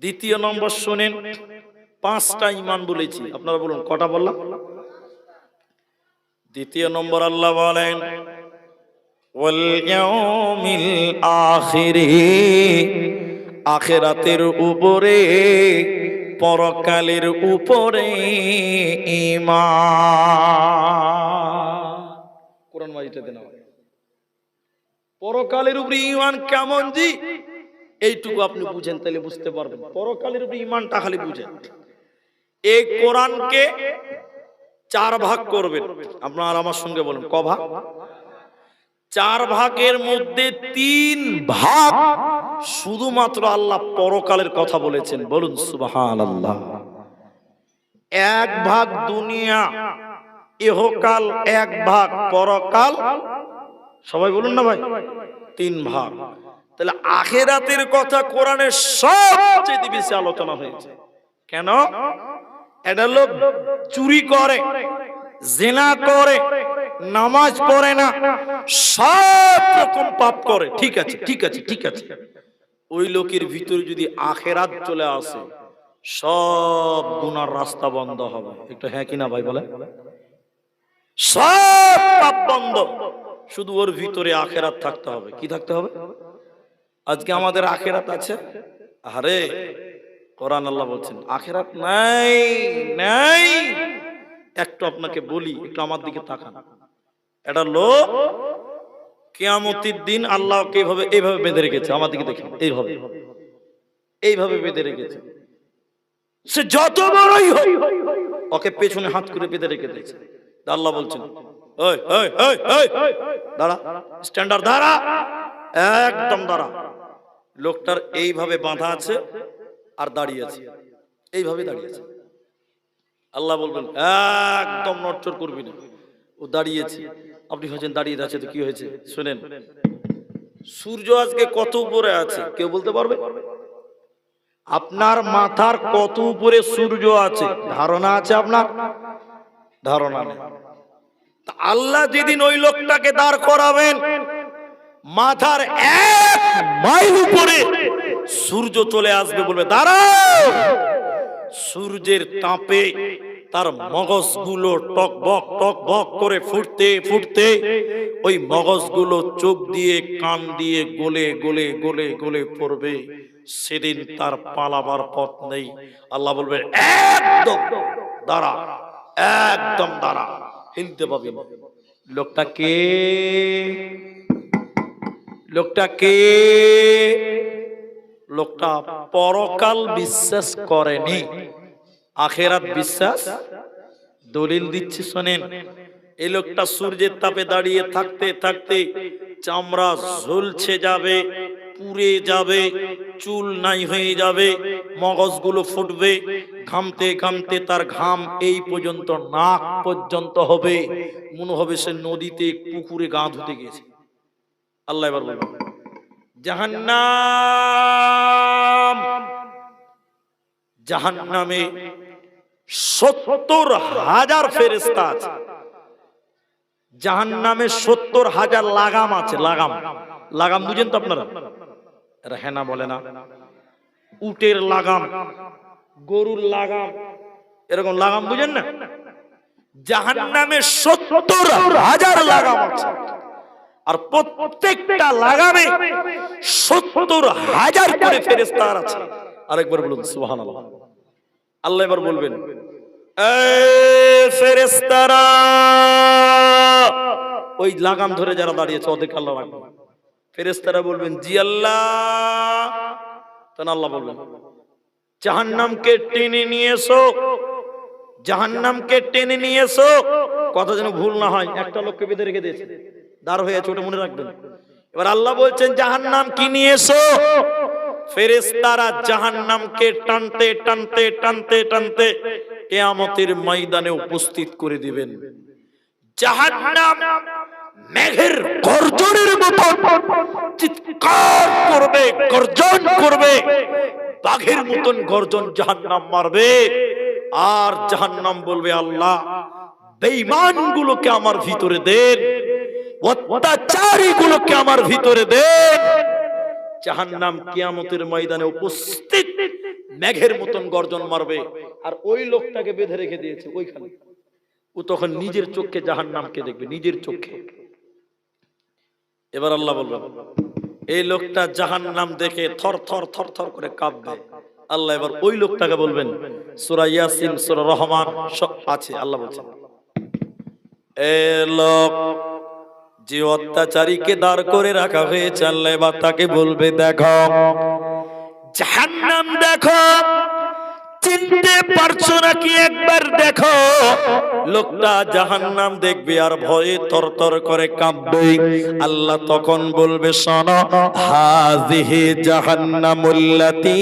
দ্বিতীয় নম্বর শোনেন, পাঁচটা ইমান বলেছি। আপনারা বলুন, কটা বললাম? দ্বিতীয় নম্বর আল্লাহ বলেন আখেরাতের উপরে, পরকালের উপরে আমাকে। পরকালের উপরে ইমান কেমন জি? এইটুকু আপনি বুঝেন, তাহলে বুঝতে পারবেন। পরকালের উপরে ইমানটা খালি বুঝেন। এই কোরআনকে চার ভাগ করবেন। আপনার আমার সঙ্গে বলেন, ক ভাগ? চার ভাগের মধ্যে তিন ভাগ শুধুমাত্র আল্লাহ পরকালের কথা বলেছেন। বলুন সুবাহান আল্লাহ এক ভাগ দুনিয়া, ইহকাল এক ভাগ পরকাল। সবাই বলুন না ভাই? তিন ভাগ। তাহলে আখেরাতের কথা কোরআনের সবচেয়ে বেশি আলোচনা হয়েছে। কেন? এটা লোক চুরি করে, জেনা করে, নামাজ পড়ে না, সব রকম পাপ করে। ঠিক আছে ঠিক আছে ঠিক আছে। ওই লোকের ভিতরে যদি আখেরাত চলে আসে, সব গুনার রাস্তা বন্ধ হবে। একটু হ্যাঁ কিনা ভাই বলে সব পাপ বন্ধ। শুধু ওর ভিতরে আখেরাত থাকতে হবে। কি থাকতে হবে? আজকে আমাদের আখেরাত আছে। আরে কোরআন আল্লাহ বলছেন, আখেরাত নাই নাই। একটু আপনাকে বলি, একটু আমার দিকে তাকান। এটা লোক কেয়ামতির দিন আল্লাহকে এইভাবে এইভাবে বেঁধে রেখেছে। আমার দিকে দেখেন, এইভাবে। এইভাবে বেঁধে রেখেছে। সে যত বড়ই হোক, ওকে পেছনে হাত করে বেঁধে রেখে দিয়েছে। আল্লাহ বলছেন দাঁড়া স্ট্যান্ডার্ড দাঁড়া, একদম দাঁড়া। লোকটার এইভাবে বাঁধা আছে আর দাঁড়িয়ে আছে। এইভাবে দাঁড়িয়ে আছে। আল্লাহ বলবেন, একদম নড়চড় করবি না। ও দাঁড়িয়েছে। আপনি হয়েছেন দাঁড়িয়ে আছে তো কি হয়েছে? শোনেন, সূর্য আজকে কত উপরে আছে? কেউ বলতে পারবে? আপনার মাথার কত উপরে সূর্য আছে? ধারণা আছে আপনার? ধারণা নেই। আল্লাহ যেদিন ওই লোকটাকে দাঁড় করাবেন মাথার এক মাইল উপরে সূর্য চলে আসবে বলবে, দাঁড়াও! সূর্যের তাপে তার মগজগুলো টক বক টক বক করে ফুটতে ফুটতে ওই মগজগুলো চোখ দিয়ে, কান দিয়ে গলে গলে গলে গলে পড়বে। সেদিন তার পালাবার পথ নেই। আল্লাহ বলবে, একদম, দাঁড়া একদম দাঁড়া, হিলতে পাবি লোকটা কে? লোকটা কে? লোকটা পরকাল বিশ্বাস করেনি। আখেরাত বিশ্বাস? দলিল দিচ্ছে শোনেন। এই লোকটা সূর্যের তাপে দাঁড়িয়ে থাকতে থাকতে চামড়া ঝুলছে যাবে, পুড়ে যাবে, চুল নাই হয়ে যাবে, মগজগুলো ফুটবে, ঘামতে ঘামতে তার ঘাম এই পর্যন্ত, নাক পর্যন্ত হবে। মনে হবে সে নদীতে, পুকুরে গা ধুতে গেছে। আল্লাহ এবার বলবেন জাহান্নাম। জাহান্নামে সত্তর হাজার ফেরেস্তা আছে। জাহান্নামে সত্তর হাজার লাগাম আছে লাগাম। লাগাম বুঝেন তো আপনারা? হেনা বলে না। উটের লাগাম গরুর লাগাম এরকম লাগাম বুঝেন না? জাহান্নামে সত্তর হাজার লাগাম আছে। আর প্রত্যেকটা লাগামে সত্তর হাজার করে ফেরেস্তার আছে। আরেকবার বলুন সুহান আল্লাহ এবার বলবেন! ওই লাগাম ধরে যারা দাঁড়িয়েছে, ওদেরকে আল্লাহ রাখবে ফেরেস্তারা বলবেন, জি আল্লাহ। আল্লাহ বলবেন, জাহান্নামকে টেনে নিয়ে এসো জাহান্নামকে টেনে নিয়ে এসো কথা যেন ভুল না হয়, একটা লোককে বেঁধে রেখে দিয়েছে। দাঁড় হয়ে ছোট মনে রাখবেন। এবার আল্লাহ বলছেন, জাহান্নাম কি নিয়ে এসো? ফেরেশতারা জাহান্নামকে টানতে টানতে টানতে টানতে কিয়ামতের ময়দানে উপস্থিত করে দিবেন। জাহান্নাম মেঘের গর্জনের মতো, চিৎকার করবে, গর্জন করবে, বাঘের মতন গর্জন জাহান্নাম মারবে। আর জাহান্নাম বলবে, আল্লাহ বেঈমান গুলোকে আমার ভিতরে দেন অত্যাচারী গুলোকে আমার ভিতরে দেন জাহান্নাম কিয়ামতের ময়দানে উপস্থিত মেঘের মতন গর্জন মারবে। আর ওই লোকটাকে বেঁধে রেখে দিয়েছে ওইখানে। ও তখন নিজের চোখে জাহান নামকে দেখবে, নিজের চোখে। এবার আল্লাহ বলবেন এই লোকটা জাহান নাম দেখে থর থর থর থর করে কাঁপবে। আল্লাহ এবার ওই লোকটাকে বলবেন, সুরা ইয়াসিন, সুরা রহমান সব আছে, আল্লাহ বলছেন এ লোক যে অত্যাচারীকে দাঁড় করে রাখা হয়েছে, আল্লাহ এবার তাকে বলবে, দেখো, জাহান্নাম দেখো, চিনতে পারছ নাকি একবার দেখো? লোকটা জাহান্নাম দেখবে আর ভয়ে তরতর করে কাঁপবে। আল্লাহ তখন বলবে, শোনো হাজিহি জাহান্নামুল্লাতি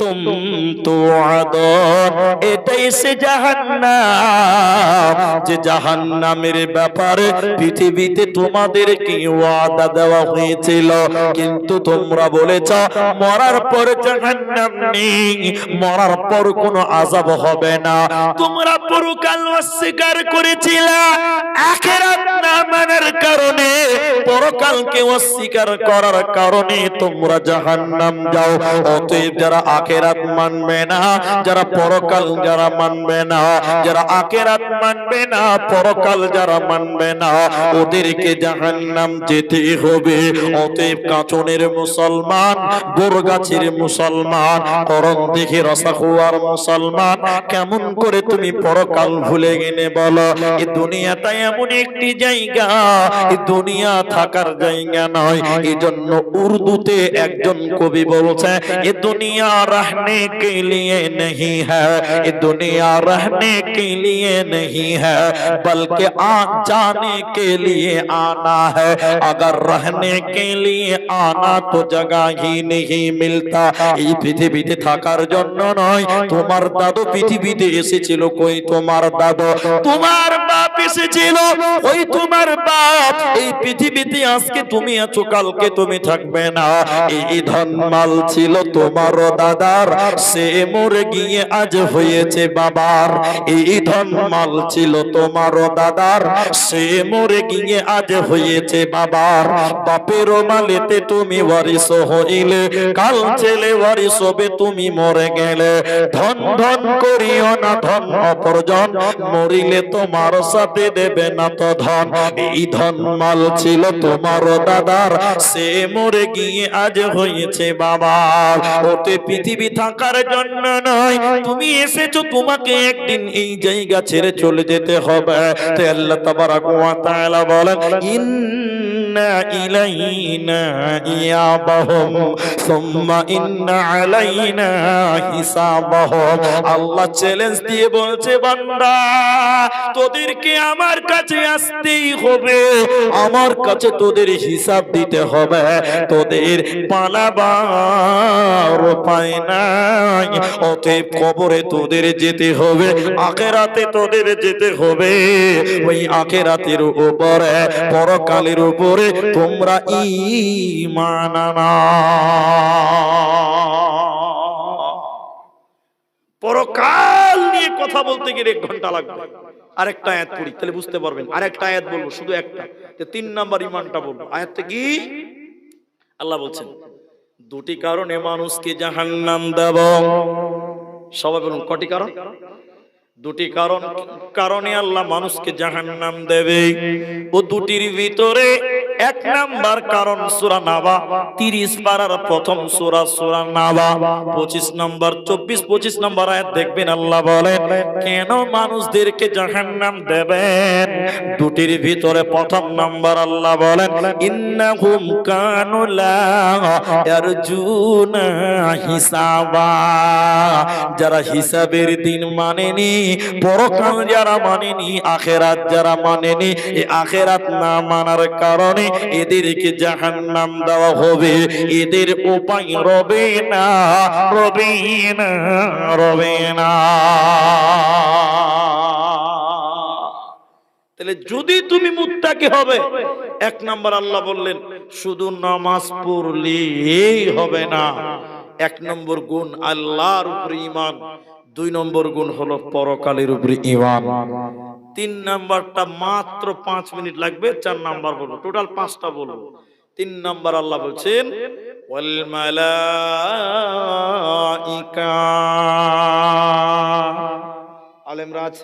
কুনতুম তুআদুন এটাই সে জাহান্নাম। যে জাহান্নামের ব্যাপারে পৃথিবীতে তোমাদেরকে ওয়াদা দেওয়া হয়েছিল। কিন্তু তোমরা বলেছ মরার পর জাহান্নাম নেই মরার পর কোনো আযাব হবে না। তোমরা পরকাল অস্বীকার করেছিলে আখিরাত না মানার কারণে। পরকালকে অস্বীকার করার কারণে তোমরা জাহান্নাম যাও। অতএব যারা আখিরাত মানবে না, যারা পরকাল যারা মানবে না, যারা আখিরাত মানবে না, পরকাল যারা মানবে না, ওদেরকে জাহান্নাম যেতে হবে। অতএব কাঁচনের মুসলমান, বোরগাছির মুসলমান করম দেখে রসাখুয়ার মুসলমান, কেমন করে তুমি পরকাল ভুলে গেলে বলো? এই দুনিয়াটা এমন একটি জায়গা এই দুনিয়া থাকার জায়গা নয়। এই জন্য উর্দুতে একজন কবি বলছে, এ দুনিয়া रहने के लिए नहीं है ये दुनिया रहने के लिए नहीं है बल्कि आ जाने के लिए आना है अगर रहने के लिए आना तो जगह ही नहीं मिलता এই পৃথিবীতে থাকার জন্য নয় তোমার দাদু পৃথিবীতে এসেছিল কই তোমার দাদু তোমার বাপ এসেছিল ওই তোমার বাপ এই পৃথিবীতে আজকে তুমি আছো কালকে তুমি থাকবে না এই ধন মাল ছিল তোমার দাদার সে মরে গিয়ে আজ হয়েছে বাবার। এই ধন মাল ছিল তোমার দাদার, সে মরে গিয়ে আজ হয়েছে বাবার। বাপের মালেতে তুমি ওয়ারিস হইলে, কাল ছেলে ওয়ারিস হবে, তুমি মরে গেলে। ধন ধন করিও না ধন অপরজন, মরিলে তোমার সাথে দেবে না তো ধন। এই ধন মাল ছিল তোমার দাদার, সে মরে গিয়ে আজ হয়েছে বাবার। ওতে পৃথিবী থাকার জন্য নয়। তুমি এসেছ, তোমাকে একদিন এই জায়গা ছেড়ে চলে যেতে হবে। তাই আল্লাহ তাবারাক ওয়া তাআলা বলেন, ইন্না তোদেরকে আমার কাছে আসতেই হবে। আমার কাছে তোদের হিসাব দিতে হবে। তোদের পালাবার উপায় নাই। অতএব কবরে তোদের যেতে হবে, আখেরাতে তোদের যেতে হবে। ওই আখেরাতের উপরে, পরকালের উপরে তোমরা ঈমান আনা পরকাল নিয়ে কথা বলতে গেলে এক ঘণ্টা লাগবে। আরেকটা আয়াত পড়ি তাহলে বুঝতে পারবেন। আরেকটা আয়াত বলব শুধু একটা। তিন নাম্বার ইমানটা বলব। আয়াতটা কি? আল্লাহ বলছেন দুটি কারণে মানুষকে জাহান্নাম দেব। সবাই বলুন কটি কারণ? দুটি কারণ কারণে আল্লাহ মানুষকে জাহান্নাম দেবে। ও দুটির ভিতরে এক নাম্বার কারণ সূরা নাবা 30 পারার প্রথম সুরা সুরা নাবা। 25 নম্বর 24 25 নম্বর আয়াত দেখবেন আল্লাহ বলেন কেন মানুষদেরকে জাহান্নাম দেবেন? দুটির ভিতরে প্রথম নাম্বার আল্লাহ বলেন ইয়ারজুনা হিসাবা। যারা হিসাবের দিন মানেনি, পরকাল যারা মানেনি, আখেরাত যারা মানেনি, এই আখেরাত না মানার কারণে এদেরকে জাহান্নাম দেওয়া হবে এদের উপায় রবে না রবে না রবে না তাহলে যদি তুমি মুত্তাকি হবে এক নম্বর আল্লাহ বললেন শুধু নামাজ পড়লেই হবে না এক নম্বর গুণ আল্লাহর উপরে ঈমান দুই নম্বর গুণ হলো পরকালের উপরে ঈমান তিন নাম্বারটা মাত্র পাঁচ মিনিট লাগবে, চার নাম্বার বলব, টোটাল পাঁচটা বলব। তিন নাম্বার আল্লাহ বলছেন আলেমরাজ